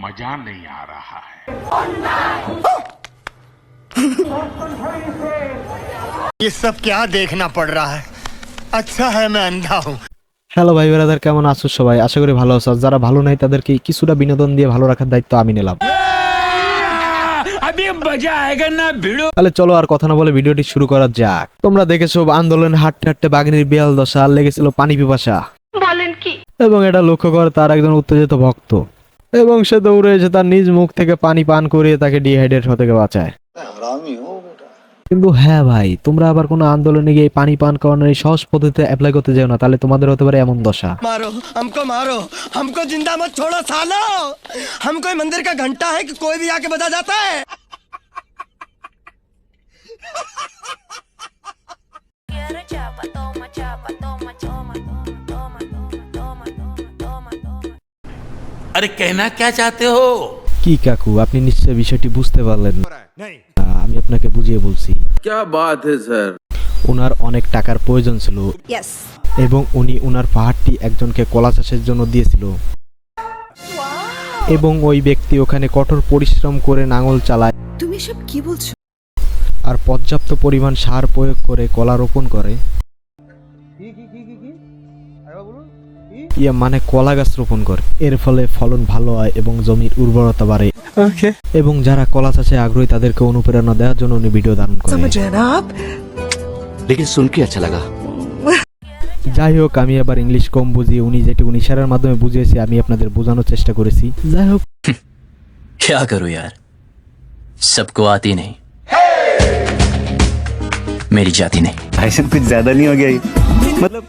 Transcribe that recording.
मजा नहीं आ रहा है ये सब क्या देखना पड़ रहा है अच्छा है मैं अंधा हूँ হ্যালো ভাই ব্রাদার কেমন আছো সবাই আশা করি ভালো আছো আর যারা ভালো নাই তাদেরকে কিছুটা বিনোদন দিয়ে ভালো রাখার দায়িত্ব আমি নিলাম তাহলে চলো আর কথা না বলে ভিডিওটি শুরু করা যাক তোমরা দেখেছো আন্দোলন হাঁটতে হাঁটতে বাঘিনীর বিয়াল দশা আর লেগেছিল পানি পিপাসা বলেন কি এবং এটা লক্ষ্য করে তার একজন উত্তেজিত ভক্ত এবং সে দৌড়ে এসে তার নিজ মুখ থেকে পানি পান করিয়ে তাকে ডিহাইড্রেট হতে থেকে বাঁচায় কিন্তু হ্যাঁ ভাই তোমরা আবার কোনো আন্দোলনে গিয়ে পানি পান করানোর এই সহজ পদ্ধতিতে অ্যাপ্লাই করতে যাও না তাহলে তোমাদের হতে পারে এমন দশা मारो हमको मारो हमको जिंदा मत छोड़ो सालो हम कोई मंदिर का घंटा है कि कोई भी आके बजा जाता है toma. अरे कहना क्या चाहते हो কি কাকু আপনি নিশ্চয়ই বিষয়টি বুঝতে পারলেন না, আমি আপনাকে বুঝিয়ে বলছি क्या बात है सर ওনার অনেক টাকার প্রয়োজন ছিল এবং উনি ওনার পাহাড়টি একজনকে কলা চাষের জন্য দিয়েছিল এবং ওই ব্যক্তি ওখানে কঠোর পরিশ্রম করে নাঙল চালায় তুমি সব কি বলছো আর পর্যাপ্ত পরিমাণ সার প্রয়োগ করে কলা রোপণ করে ইয়া মানে কলা গাছ রোপণ করে এর ফলে ফলন ভালো হয় এবং জমির উর্বরতা বাড়ে এবং যারা কলা চাষে আগ্রহী তাদেরকে অনুপ্রেরণা দেওয়ার জন্য উনি ভিডিও ধারণ করে लेकिन सुन के अच्छा लगा যাই হোক আমি আবার ইংলিশ কম বুঝি উনি যেটুকু ইশারার মাধ্যমে বুঝিয়েছি আমি আপনাদের বোঝানোর চেষ্টা করেছি যাই হোক क्या करूं यार सबको आती नहीं मेरी जाती नहीं भाई साहब कुछ ज्यादा नहीं हो गया ये? मतलब